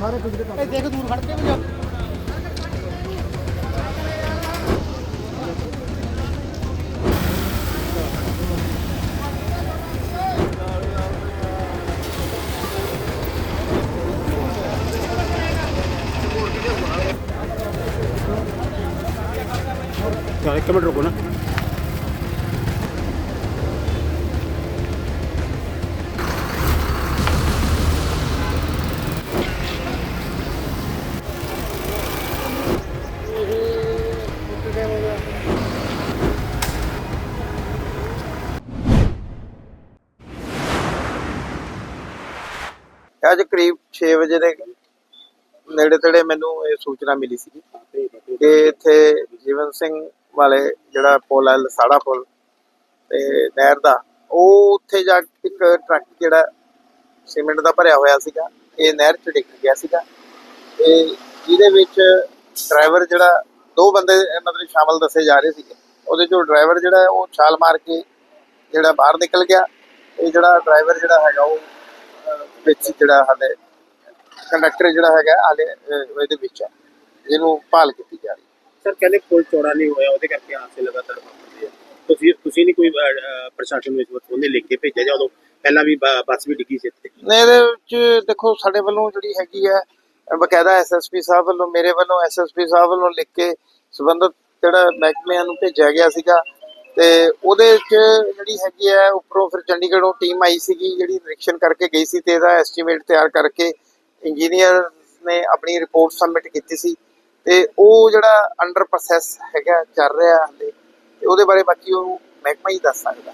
ਸਾਰੇ ਪਿਛਲੇ ਇਹ ਦੇਖ ਦੂਰ ਖੜ ਕੇ ਵੀ ਜਾ। ਇੱਕ ਮਿੰਟ ਰੁਕੋ ਨਾ। ਅੱਜ ਕਰੀਬ 6 ਵਜੇ ਦੇ ਨੇੜੇ ਤੇੜੇ ਮੈਨੂੰ ਇਹ ਸੂਚਨਾ ਮਿਲੀ ਸੀ ਕਿ ਇੱਥੇ ਜੀਵਨ ਸਿੰਘ ਵਾਲੇ ਜਿਹੜਾ ਪੁਲ ਹੈ, ਲਸਾੜਾ ਪੁਲ ਤੇ ਨਹਿਰ ਦਾ, ਉਹ ਉੱਥੇ ਜਾ ਕੇ ਇੱਕ ਟਰੱਕ ਜਿਹੜਾ ਸੀਮੈਂਟ ਦਾ ਭਰਿਆ ਹੋਇਆ ਸੀਗਾ, ਇਹ ਨਹਿਰ 'ਚ ਡਿੱਗ ਗਿਆ ਸੀਗਾ ਤੇ ਜਿਹਦੇ ਵਿੱਚ ਡਰਾਈਵਰ ਜਿਹੜਾ ਦੋ ਬੰਦੇ ਮਤਲਬ ਸ਼ਾਮਲ ਦੱਸੇ ਜਾ ਰਹੇ ਸੀਗੇ। ਉਹਦੇ ਚੋਂ ਡਰਾਈਵਰ ਜਿਹੜਾ ਉਹ ਛਾਲ ਮਾਰ ਕੇ ਜਿਹੜਾ ਬਾਹਰ ਨਿਕਲ ਗਿਆ, ਇਹ ਜਿਹੜਾ ਡਰਾਈਵਰ ਜਿਹੜਾ ਹੈਗਾ ਉਹ ਵਿੱਚ ਜਿਹੜਾ ਹਾਲੇ ਕੰਡਕਟਰ ਜਿਹੜਾ ਹੈਗਾ ਹਾਲੇ ਇਹਦੇ ਵਿੱਚ ਹੈ। ਜਿਹਨੂੰ ਭਾਲ ਕੀਤੀ ਜਾ ਰਹੀ ਸਰ ਕਹਿੰਦੇ ਪੁਲ ਚੌੜਾ ਨਹੀਂ ਹੋਇਆ ਉਹਦੇ ਕਰਕੇ ਹਾਦਸੇ ਲਗਾਤਾਰ ਵਾਪਰਦੇ ਆ। ਤੁਸੀਂ ਤੁਸੀਂ ਨਹੀਂ ਕੋਈ ਪ੍ਰਸ਼ਾਸਨ ਵਕਤ ਉਹਨੇ ਲਿਖ ਕੇ ਭੇਜਿਆ ਜਾਂ ਉਦੋਂ ਪਹਿਲਾਂ ਵੀ ਬੱਸ ਵੀ ਡਿੱਗੀ ਸੀ ਇੱਥੇ? ਨੇ ਇਹਦੇ ਵਿੱਚ ਦੇਖੋ ਸਾਡੇ ਵੱਲੋਂ ਜਿਹੜੀ ਹੈਗੀ ਹੈ ਬਕਾਇਦਾ ਐਸਐਸਪੀ ਸਾਹਿਬ ਵੱਲੋਂ ਮੇਰੇ ਵੱਲੋਂ ਐਸਐਸਪੀ ਸਾਹਿਬ ਵੱਲੋਂ ਲਿਖ ਕੇ ਸੰਬੰਧਿਤ ਜਿਹੜਾ ਮਹਿਕਮਿਆਂ ਨੂੰ ਭੇਜਿਆ ਗਿਆ ਸੀਗਾ। ਤੇ ਉਹਦੇ ਵਿੱਚ ਜਿਹੜੀ ਹੈਗੀ ਹੈ, ਉੱਪਰੋਂ ਫਿਰ ਚੰਡੀਗੜ੍ਹੋਂ ਟੀਮ ਆਈ ਸੀਗੀ, ਜਿਹੜੀ ਨਿਰੀਖਣ ਕਰਕੇ ਗਈ ਸੀ ਤੇ ਇਹਦਾ ਐਸਟੀਮੇਟ ਤਿਆਰ ਕਰਕੇ ਇੰਜੀਨੀਅਰ ਨੇ ਆਪਣੀ ਰਿਪੋਰਟ ਸਬਮਿਟ ਕੀਤੀ ਸੀ ਤੇ ਉਹ ਜਿਹੜਾ ਅੰਡਰ ਪ੍ਰੋਸੈਸ ਹੈਗਾ, ਚੱਲ ਰਿਹਾ ਹਾਲੇ ਤੇ ਉਹਦੇ ਬਾਰੇ ਬਾਕੀ ਉਹ ਮਹਿਕਮਾ ਹੀ ਦੱਸ ਸਕਦਾ